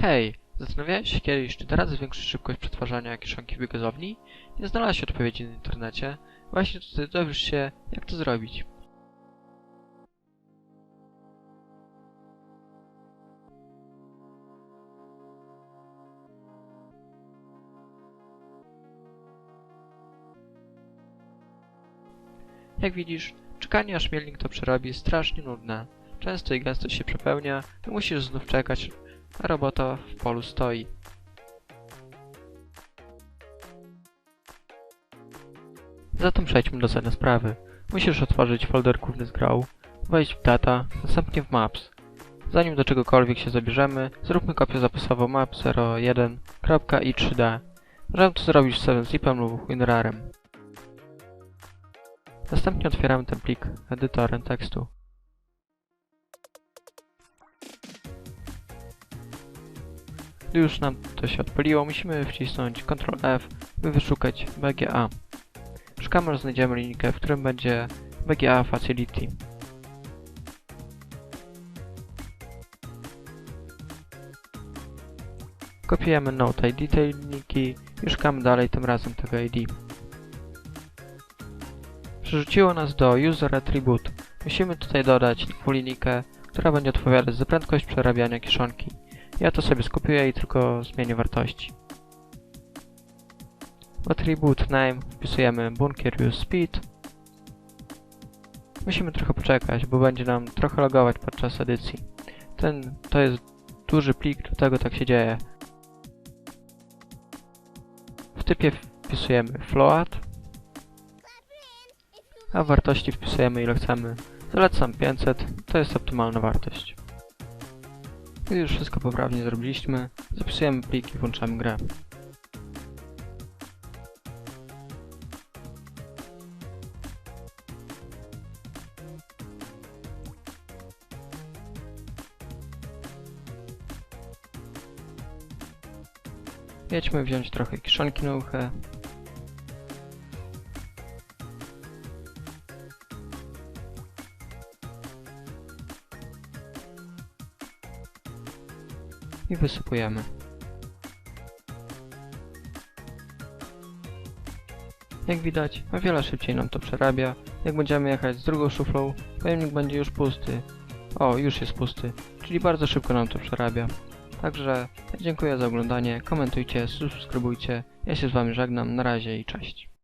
Hej, zastanawiałeś się kiedyś, czy radę zwiększyć szybkość przetwarzania kieszonki w biogazowni? Nie znalazłeś odpowiedzi w internecie? Właśnie tutaj dowiesz się, jak to zrobić. Jak widzisz, czekanie aż mielnik to przerobi jest strasznie nudne. Często i gęsto się przepełnia i musisz znów czekać, robota w polu stoi. Zatem przejdźmy do sedna sprawy. Musisz otworzyć folder główny z grą, wejść w data, następnie w maps. Zanim do czegokolwiek się zabierzemy, zróbmy kopię zapasową map 01.i3d. Możemy to zrobić 7-zipem lub WinRarem. Następnie otwieramy ten plik edytorem tekstu. Gdy już nam to się odpaliło, musimy wcisnąć Ctrl F, by wyszukać BGA. Szukamy, aż znajdziemy linijkę, w którym będzie BGA Facility. Kopiujemy Note ID tej linijki i szukamy dalej, tym razem tego ID. Przerzuciło nas do User Attribute. Musimy tutaj dodać linijkę, która będzie odpowiadać za prędkość przerabiania kieszonki. Ja to sobie skopiuję i tylko zmienię wartości. W Attribute Name wpisujemy Bunker Use Speed. Musimy trochę poczekać, bo będzie nam trochę logować podczas edycji. Ten, to jest duży plik, dlatego tak się dzieje. W typie wpisujemy float, a w wartości wpisujemy ile chcemy. Zalecam 500, to jest optymalna wartość. Gdy już wszystko poprawnie zrobiliśmy, zapisujemy plik i włączamy grę. Jedźmy wziąć trochę kiszonki na uchę. I wysypujemy. Jak widać, o wiele szybciej nam to przerabia. Jak będziemy jechać z drugą szuflą, pojemnik będzie już pusty. O, już jest pusty, czyli bardzo szybko nam to przerabia. Także dziękuję za oglądanie, komentujcie, subskrybujcie. Ja się z wami żegnam, na razie i cześć.